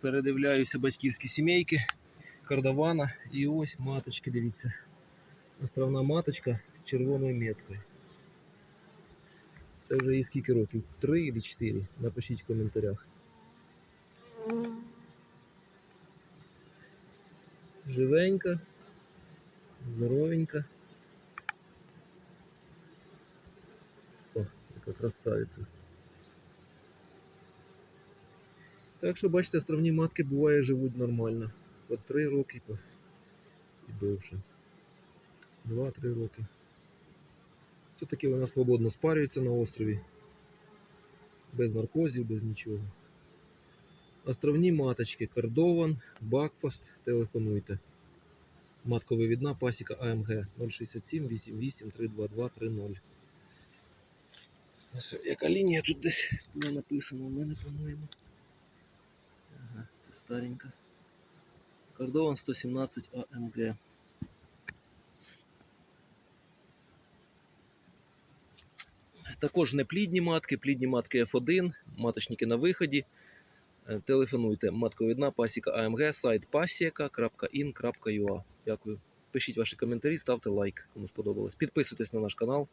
передивляюся батьківські сімейки, кардавана. І ось маточки, дивіться. Островна маточка з червоною меткою. Це вже їй скільки років? Три чи чотири? Напишіть в коментарях. Живенька, здоровенька. О, яка красавиця. Так що, бачите, островні матки буває живуть нормально. По 3 роки і довше. 2-3 роки. Все-таки вона свободно спарюється на острові. Без наркозів, без нічого. Островні маточки, кордован, бакфаст, телефонуйте. Матковивідна пасіка АМГ 067 88 322 30. Яка лінія тут десь була написана у мене, по-моєму. Старенька. Кордован 117 АМГ. Також неплідні матки, плідні матки F1, маточники на виході. Е, Телефонуйте матковідна пасіка АМГ, сайт pasieka.in.ua. Дякую. Пишіть ваші коментарі, ставте лайк, кому сподобалось. Підписуйтесь на наш канал.